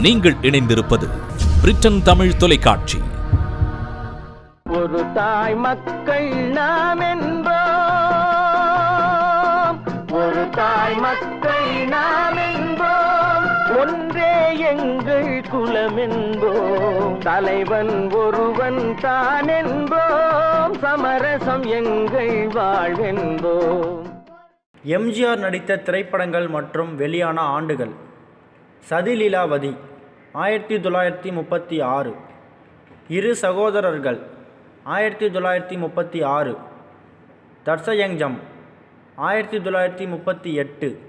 நீங்கள் இணைந்திருப்பது பிரிட்டன் தமிழ் தொலைக்காட்சி. ஒரு தாய் மக்கள் நாம் என்போம். ஒரு தாய் மக்கள் நாம் என்போம். ஒன்றே எங்கள் குலம் என்போம். தலைவன் ஒருவன் தான் என்போம். சமரசம் எங்கள் வாழ்வென்போம். எம்ஜிஆர் நடித்த திரைப்படங்கள் மற்றும் வெளியான ஆண்டுகள். சதிலீலாவதி ஆயிரத்தி தொள்ளாயிரத்தி முப்பத்தி ஆறு. இரு சகோதரர்கள் ஆயிரத்தி தொள்ளாயிரத்தி முப்பத்தி ஆறு. தர்சயங்ஜம் ஆயிரத்தி தொள்ளாயிரத்தி முப்பத்தி எட்டு.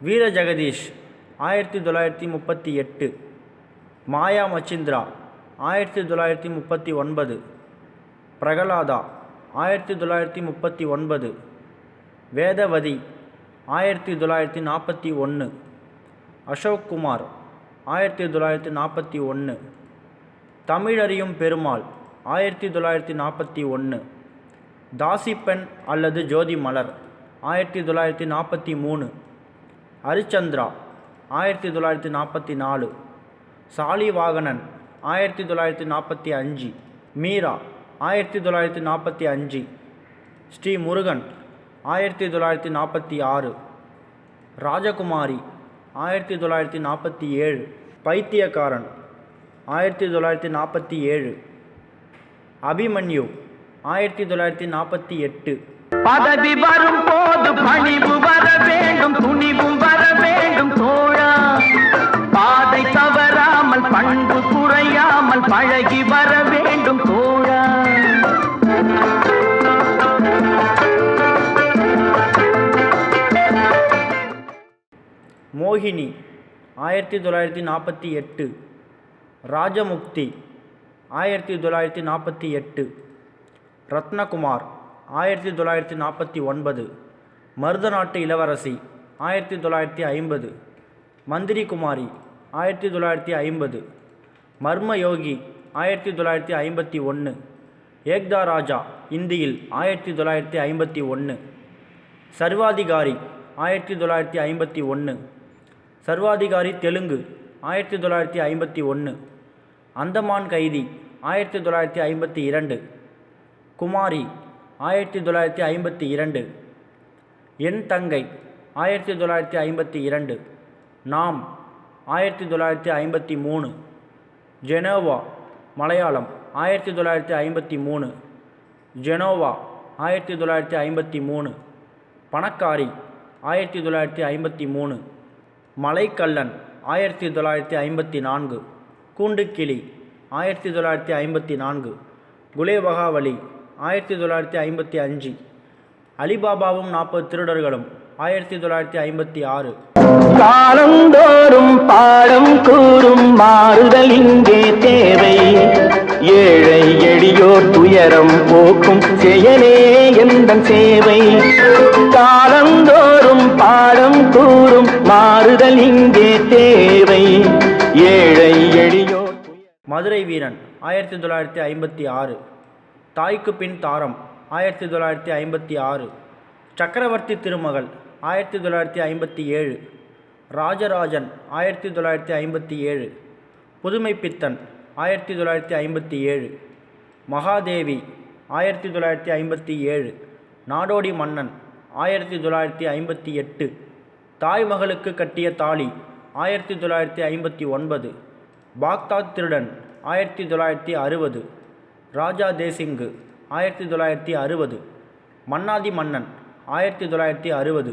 வீர ஜெகதீஷ் ஆயிரத்தி தொள்ளாயிரத்தி முப்பத்தி எட்டு. மாயா மச்சிந்திரா ஆயிரத்தி தொள்ளாயிரத்தி முப்பத்தி ஒன்பது. பிரகலாதா ஆயிரத்தி தொள்ளாயிரத்தி முப்பத்தி ஒன்பது. வேதவதி ஆயிரத்தி தொள்ளாயிரத்தி நாற்பத்தி ஒன்று. அசோக் குமார் ஆயிரத்தி தொள்ளாயிரத்தி நாற்பத்தி ஒன்று. தமிழறியும் பெருமாள் ஆயிரத்தி தொள்ளாயிரத்தி நாற்பத்தி ஒன்று. தாசிப்பெண் அல்லது ஜோதி மலர் ஆயிரத்தி தொள்ளாயிரத்தி நாற்பத்தி மூணு. ஹரிச்சந்திரா ஆயிரத்தி தொள்ளாயிரத்தி நாற்பத்தி நாலு. சாலிவாகனன் ஆயிரத்தி தொள்ளாயிரத்தி நாற்பத்தி அஞ்சு. மீரா ஆயிரத்தி தொள்ளாயிரத்தி நாற்பத்தி அஞ்சு. ஸ்ரீ முருகன் ஆயிரத்தி தொள்ளாயிரத்தி நாற்பத்தி ஆறு. ராஜகுமாரி ஆயிரத்தி தொள்ளாயிரத்தி நாற்பத்தி ஏழு. பைத்தியக்காரன். ஆயிரத்தி தொள்ளாயிரத்தி நாற்பத்தி ஏழு. அபிமன்யு. ஆயிரத்தி தொள்ளாயிரத்தி நாற்பத்தி எட்டு. பதவி வரும் போது பணிவு மோகினி ஆயிரத்தி தொள்ளாயிரத்தி நாற்பத்தி எட்டு. ராஜமுக்தி ஆயிரத்தி தொள்ளாயிரத்தி நாற்பத்தி எட்டு. ரத்னகுமார் ஆயிரத்தி தொள்ளாயிரத்தி நாற்பத்தி ஒன்பது. மருதநாட்டு இளவரசி ஆயிரத்தி தொள்ளாயிரத்தி ஐம்பது. மந்திரி குமாரி ஆயிரத்தி தொள்ளாயிரத்தி ஐம்பது. மர்ம யோகி ஆயிரத்தி தொள்ளாயிரத்தி ஐம்பத்தி ஒன்று ஏக்தா ராஜா இந்தியில் ஆயிரத்தி தொள்ளாயிரத்தி ஐம்பத்தி ஒன்று சர்வாதிகாரி ஆயிரத்தி தொள்ளாயிரத்தி ஐம்பத்தி ஒன்று சர்வாதிகாரி தெலுங்கு ஆயிரத்தி தொள்ளாயிரத்தி ஐம்பத்தி ஒன்று அந்தமான் கைதி ஆயிரத்தி தொள்ளாயிரத்தி ஐம்பத்தி இரண்டு. குமாரி ஆயிரத்தி தொள்ளாயிரத்தி ஐம்பத்தி இரண்டு. என் தங்கை ஆயிரத்தி தொள்ளாயிரத்தி ஐம்பத்தி இரண்டு. நாம் ஆயிரத்தி தொள்ளாயிரத்தி ஐம்பத்தி மூணு. ஜெனோவா மலையாளம் ஆயிரத்தி தொள்ளாயிரத்தி ஐம்பத்தி மூணு. ஜெனோவா ஆயிரத்தி தொள்ளாயிரத்தி ஐம்பத்தி மூணு. பணக்காரி ஆயிரத்தி தொள்ளாயிரத்தி ஐம்பத்தி மூணு. மலைக்கல்லன் ஆயிரத்தி தொள்ளாயிரத்தி ஐம்பத்தி நான்கு. கூண்டுக்கிளி ஆயிரத்தி தொள்ளாயிரத்தி ஐம்பத்தி நான்கு. குலேபகாவலி ஆயிரத்தி தொள்ளாயிரத்தி ஐம்பத்தி அஞ்சு. அலிபாபாவும் நாற்பது திருடர்களும் ஆயிரத்தி தொள்ளாயிரத்தி ஐம்பத்தி ஆறு. காலந்தோறும் பாடம் கூறும் மாறுதல் இங்கே தேவை. ஏழை எளியோர் துயரம் போக்கும் செயலே எந்த சேவை. காலம் மாறுதல் இங்கே தேவை. ஏழை எளியோ மதுரை வீரன் ஆயிரத்தி தொள்ளாயிரத்தி ஐம்பத்தி ஆறு. தாய்க்கு பின் தாரம் ஆயிரத்தி தொள்ளாயிரத்தி ஐம்பத்தி ஆறு. சக்கரவர்த்தி திருமகள் ஆயிரத்தி தொள்ளாயிரத்தி ஐம்பத்தி ஏழு. ராஜராஜன் ஆயிரத்தி தொள்ளாயிரத்தி ஐம்பத்தி ஏழு. புதுமை பித்தன் ஆயிரத்தி தொள்ளாயிரத்தி ஐம்பத்தி ஏழு. மகாதேவி ஆயிரத்தி தொள்ளாயிரத்தி ஐம்பத்தி ஏழு. நாடோடி மன்னன் ஆயிரத்தி தொள்ளாயிரத்தி ஐம்பத்தி எட்டு. தாய் மகளுக்கு கட்டிய தாலி ஆயிரத்தி தொள்ளாயிரத்தி ஐம்பத்தி ஒன்பது. பாக்தாத் திருடன் ஆயிரத்தி தொள்ளாயிரத்தி அறுபது. ராஜா தேசிங்கு ஆயிரத்தி தொள்ளாயிரத்தி அறுபது. மன்னாதி மன்னன் ஆயிரத்தி தொள்ளாயிரத்தி அறுபது.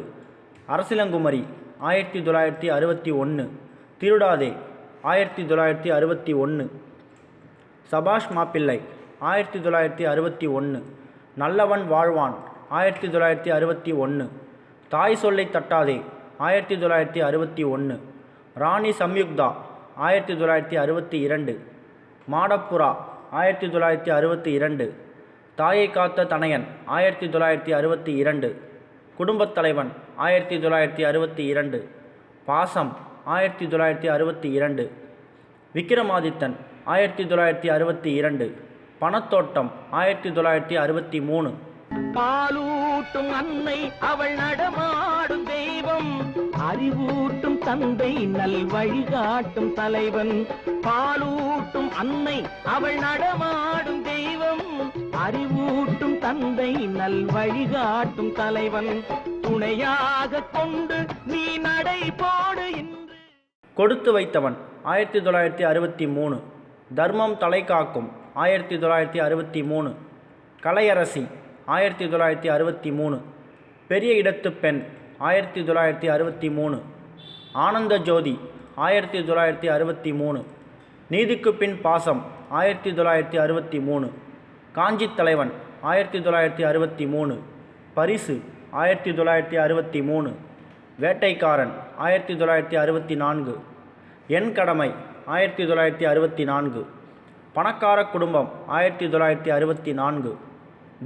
அரசிலங்குமரி ஆயிரத்தி தொள்ளாயிரத்தி அறுபத்தி ஒன்று திருடாதே ஆயிரத்தி தொள்ளாயிரத்தி அறுபத்தி ஒன்று சபாஷ் மாப்பிள்ளை ஆயிரத்தி தொள்ளாயிரத்தி அறுபத்தி ஒன்று நல்லவன் வாழ்வான் ஆயிரத்தி தொள்ளாயிரத்தி அறுபத்தி ஒன்று தாய் சொல்லை தட்டாதே ஆயிரத்தி தொள்ளாயிரத்தி அறுபத்தி ஒன்று. ராணி சம்யுக்தா ஆயிரத்தி தொள்ளாயிரத்தி அறுபத்தி இரண்டு. மாடப்புறா ஆயிரத்தி தொள்ளாயிரத்தி அறுபத்தி இரண்டு. தாயை காத்த தனையன் ஆயிரத்தி தொள்ளாயிரத்தி அறுபத்தி இரண்டு. குடும்பத் தலைவன் ஆயிரத்தி தொள்ளாயிரத்தி அறுபத்தி இரண்டு. பாசம் ஆயிரத்தி தொள்ளாயிரத்தி அறுபத்தி இரண்டு. விக்ரமாதித்தன் ஆயிரத்தி தொள்ளாயிரத்தி அறுபத்தி இரண்டு. பணத்தோட்டம் ஆயிரத்தி தொள்ளாயிரத்தி அறுபத்தி மூணு. அறிவூட்டும் அன்னை அவள் நடமாடும் தெய்வம். அறிவூட்டும் தந்தை நல் வழிகாட்டும் தலைவன். பாலூட்டும் அன்னை அவள் நடமாடும் தெய்வம். அறிவூட்டும் தந்தை நல் வழிகாட்டும் தலைவன். துணையாக கொண்டு நீ நடை போடு கொடுத்து வைத்தவன் ஆயிரத்தி தொள்ளாயிரத்தி அறுபத்தி மூணு. தர்மம் தலை காக்கும் ஆயிரத்தி தொள்ளாயிரத்தி அறுபத்தி மூணு. கலையரசி ஆயிரத்தி தொள்ளாயிரத்தி அறுபத்தி மூணு. பெரிய இடத்து பெண் ஆயிரத்தி தொள்ளாயிரத்தி அறுபத்தி மூணு. ஆனந்த ஜோதி ஆயிரத்தி தொள்ளாயிரத்தி அறுபத்தி மூணு. நீதிக்கு பின் பாசம் ஆயிரத்தி தொள்ளாயிரத்தி அறுபத்தி மூணு. காஞ்சி தலைவன் ஆயிரத்தி தொள்ளாயிரத்தி அறுபத்தி மூணு. பரிசு ஆயிரத்தி தொள்ளாயிரத்தி அறுபத்தி மூணு. வேட்டைக்காரன் ஆயிரத்தி தொள்ளாயிரத்தி அறுபத்தி நான்கு. என் கடமை ஆயிரத்தி தொள்ளாயிரத்தி அறுபத்தி நான்கு. பணக்கார குடும்பம் ஆயிரத்தி தொள்ளாயிரத்தி அறுபத்தி நான்கு.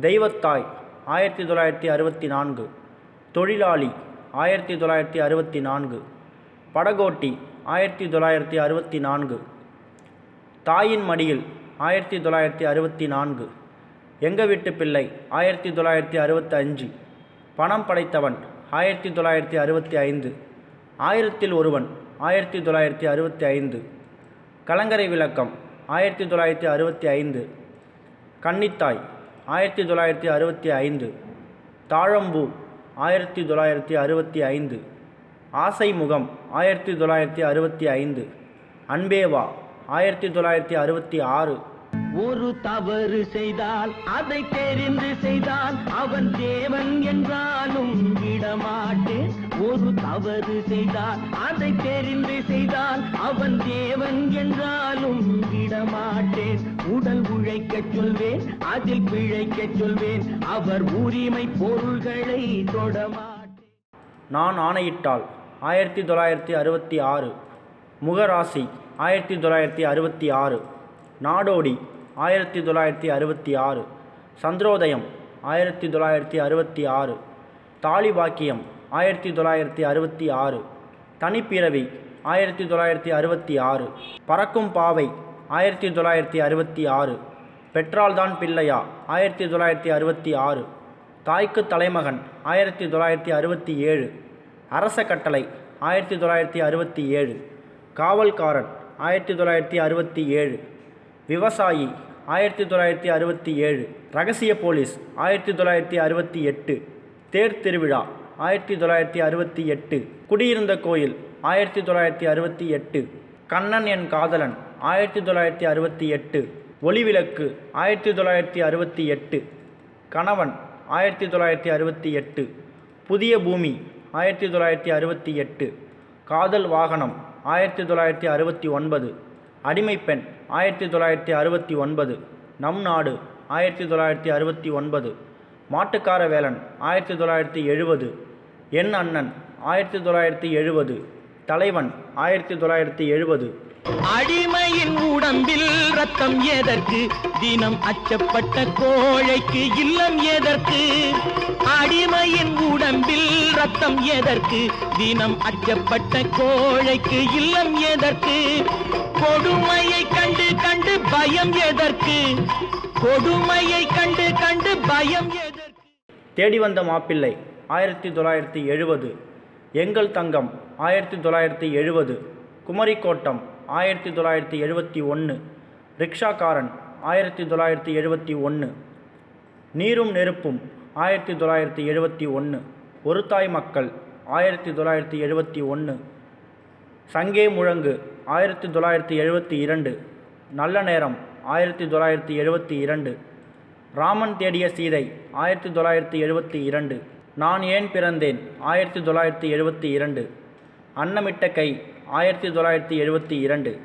தெய்வத்தாய் ஆயிரத்தி தொள்ளாயிரத்தி அறுபத்தி நான்கு. தொழிலாளி ஆயிரத்தி தொள்ளாயிரத்தி அறுபத்தி நான்கு. படகோட்டி ஆயிரத்தி தொள்ளாயிரத்தி அறுபத்தி நான்கு. தாயின் மடியில் ஆயிரத்தி தொள்ளாயிரத்தி அறுபத்தி நான்கு. எங்கள் வீட்டு பிள்ளை ஆயிரத்தி தொள்ளாயிரத்தி அறுபத்தி அஞ்சு பணம் படைத்தவன் ஆயிரத்தி தொள்ளாயிரத்தி அறுபத்தி ஐந்து. ஆயிரத்தில் ஒருவன் ஆயிரத்தி தொள்ளாயிரத்தி அறுபத்தி ஐந்து. கலங்கரை விளக்கம் ஆயிரத்தி தொள்ளாயிரத்தி அறுபத்தி ஐந்து. கன்னித்தாய் ஆயிரத்தி தொள்ளாயிரத்தி அறுபத்தி ஐந்து. தாழம்பூ ஆயிரத்தி தொள்ளாயிரத்தி அறுபத்தி ஐந்து. ஆசை முகம் ஆயிரத்தி தொள்ளாயிரத்தி அறுபத்தி ஐந்து. அன்பேவா ஆயிரத்தி தொள்ளாயிரத்தி அறுபத்தி ஆறு. ஒரு தவறு செய்தால் அதை தெரிந்து செய்தால் அவன் தேவன் என்றாலும் விடமாட்டேன். ஒரு தவறு செய்தால் அதை தெரிந்து செய்தால் அவன் தேவன் என்றாலும் விடமாட்டேன். உடல் உழைக்கச் சொல்வேன் அதில் பிழைக்கச் சொல்வேன் அவர் உரிமை பொருள்களை தொடமாட்டேன். நான் ஆணையிட்டால் ஆயிரத்தி தொள்ளாயிரத்தி அறுபத்தி ஆறு. முகராசி ஆயிரத்தி தொள்ளாயிரத்தி அறுபத்தி ஆறு. நாடோடி ஆயிரத்தி தொள்ளாயிரத்தி அறுபத்தி ஆறு. சந்திரோதயம் ஆயிரத்தி தொள்ளாயிரத்தி அறுபத்தி ஆறு. தாலிபாக்கியம் ஆயிரத்தி தொள்ளாயிரத்தி அறுபத்தி ஆறு. தனிப்பிறவி ஆயிரத்தி தொள்ளாயிரத்தி அறுபத்தி ஆறு. பறக்கும் பாவை ஆயிரத்தி தொள்ளாயிரத்தி அறுபத்தி ஆறு. பெற்றால்தான் பிள்ளையா ஆயிரத்தி தொள்ளாயிரத்தி அறுபத்தி ஆறு. தாய்க்கு தலைமகன் ஆயிரத்தி தொள்ளாயிரத்தி அறுபத்தி ஏழு. அரச கட்டளை ஆயிரத்தி தொள்ளாயிரத்தி அறுபத்தி ஏழு. காவல்காரன் ஆயிரத்தி தொள்ளாயிரத்தி அறுபத்தி ஏழு. விவசாயி ஆயிரத்தி தொள்ளாயிரத்தி அறுபத்தி ஏழு. ரகசிய போலீஸ் ஆயிரத்தி தொள்ளாயிரத்தி அறுபத்தி எட்டு. தேர் திருவிழா ஆயிரத்தி தொள்ளாயிரத்தி அறுபத்தி எட்டு குடியிருந்த கோயில் ஆயிரத்தி தொள்ளாயிரத்தி அறுபத்தி எட்டு கண்ணன் என் காதலன் ஆயிரத்தி தொள்ளாயிரத்தி அறுபத்தி எட்டு ஒளிவிளக்கு ஆயிரத்தி தொள்ளாயிரத்தி அறுபத்தி எட்டு கணவன் ஆயிரத்தி தொள்ளாயிரத்தி அறுபத்தி எட்டு புதிய பூமி ஆயிரத்தி தொள்ளாயிரத்தி அறுபத்தி எட்டு காதல் வாகனம் ஆயிரத்தி தொள்ளாயிரத்தி அறுபத்தி ஒன்பது அடிமைப்பெண் ஆயிரத்தி தொள்ளாயிரத்தி அறுபத்தி ஒன்பது நம் நாடு ஆயிரத்தி தொள்ளாயிரத்தி அறுபத்தி ஒன்பது மாட்டுக்கார வேலன் ஆயிரத்தி தொள்ளாயிரத்தி எழுபது என் அண்ணன் ஆயிரத்தி தொள்ளாயிரத்தி எழுபது. தலைவன் ஆயிரத்தி தொள்ளாயிரத்தி எழுபது. அடிமையின் உடம்பில் ரத்தம் எதற்கு? தினம் அச்சப்பட்ட கோழைக்கு இல்லம் எதற்கு? அடிமையின் உடம்பில் ரத்தம் எதற்கு? தினம் அச்சப்பட்ட கோழைக்கு இல்லம் எதற்கு? கொடுமையை கண்டு கண்டு பயம் எதற்கு? கொடுமையை கண்டு கண்டு பயம் எதற்கு? தேடி வந்த மாப்பிள்ளை ஆயிரத்தி தொள்ளாயிரத்தி எழுபது. எங்கள் தங்கம் ஆயிரத்தி தொள்ளாயிரத்தி எழுபது. குமரிக்கோட்டம் ஆயிரத்தி தொள்ளாயிரத்தி எழுபத்தி ஒன்று ரிக்ஷாக்காரன் ஆயிரத்தி தொள்ளாயிரத்தி எழுபத்தி ஒன்று நீரும் நெருப்பும் ஆயிரத்தி தொள்ளாயிரத்தி எழுபத்தி ஒன்று ஒரு தாய் மக்கள் ஆயிரத்தி தொள்ளாயிரத்தி எழுபத்தி ஒன்று சங்கே முழங்கு ஆயிரத்தி தொள்ளாயிரத்தி எழுபத்தி இரண்டு. நல்ல நேரம் ஆயிரத்தி தொள்ளாயிரத்தி எழுபத்தி இரண்டு. ராமன் தேடிய சீதை ஆயிரத்தி தொள்ளாயிரத்தி எழுபத்தி இரண்டு. நான் ஏன் பிறந்தேன்? ஆயிரத்தி தொள்ளாயிரத்தி எழுபத்தி இரண்டு. அன்னமிட்ட கை ஆயிரத்தி தொள்ளாயிரத்தி எழுபத்தி இரண்டு.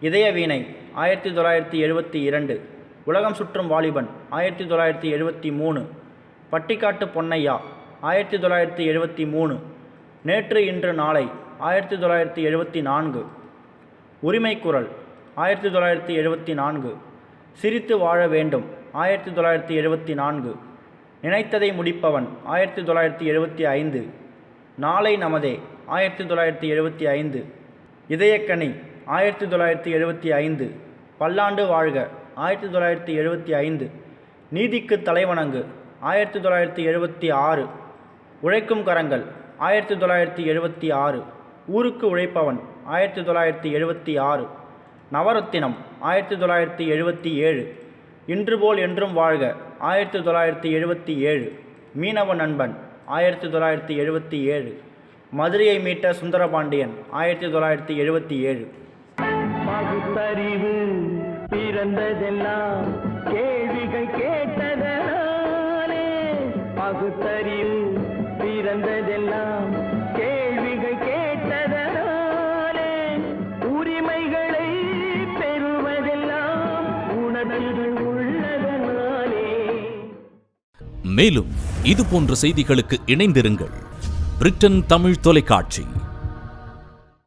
இதய வீணை ஆயிரத்தி தொள்ளாயிரத்தி எழுபத்தி இரண்டு. உலகம் சுற்றும் வாலிபன் ஆயிரத்தி தொள்ளாயிரத்தி எழுபத்தி மூணு. பட்டிக்காட்டு பொன்னையா ஆயிரத்தி தொள்ளாயிரத்தி எழுபத்தி மூணு. நேற்று இன்று நாளை ஆயிரத்தி தொள்ளாயிரத்தி எழுபத்தி நான்கு. உரிமை குரல் ஆயிரத்தி தொள்ளாயிரத்தி எழுபத்தி நான்கு. சிரித்து வாழ வேண்டும் ஆயிரத்தி தொள்ளாயிரத்தி எழுபத்தி நான்கு. நினைத்ததை முடிப்பவன் ஆயிரத்தி தொள்ளாயிரத்தி எழுபத்தி ஐந்து. நாளை நமதே ஆயிரத்தி தொள்ளாயிரத்தி எழுபத்தி ஐந்து. இதயக்கனி ஆயிரத்தி தொள்ளாயிரத்தி எழுபத்தி ஐந்து. பல்லாண்டு வாழ்க ஆயிரத்தி தொள்ளாயிரத்தி எழுபத்தி ஐந்து. நீதிக்கு தலைவணங்கு ஆயிரத்தி தொள்ளாயிரத்தி எழுபத்தி ஆறு. உழைக்கும் கரங்கள் ஆயிரத்தி தொள்ளாயிரத்தி எழுபத்தி ஆறு. ஊருக்கு உழைப்பவன் ஆயிரத்தி தொள்ளாயிரத்தி எழுபத்தி ஆறு. நவரத்தினம் ஆயிரத்தி தொள்ளாயிரத்தி எழுபத்தி ஏழு. இன்று போல் என்றும் வாழ்க. ஆயிரத்தி தொள்ளாயிரத்தி எழுபத்தி ஏழு. மீனவ நண்பன் ஆயிரத்தி தொள்ளாயிரத்தி எழுபத்தி ஏழு. மதுரையை மீட்ட சுந்தரபாண்டியன் ஆயிரத்தி தொள்ளாயிரத்தி எழுபத்தி ஏழு. பகுத்தறிவு பிறந்ததெல்லாம் கேள்விகள் கேட்டதனாலே பகுத்தறிவு பிறந்ததெல்லாம் கே மேலும் இது போன்ற செய்திகளுக்கு இணைந்திருங்கள். பிரிட்டன் தமிழ் தொலைக்காட்சி.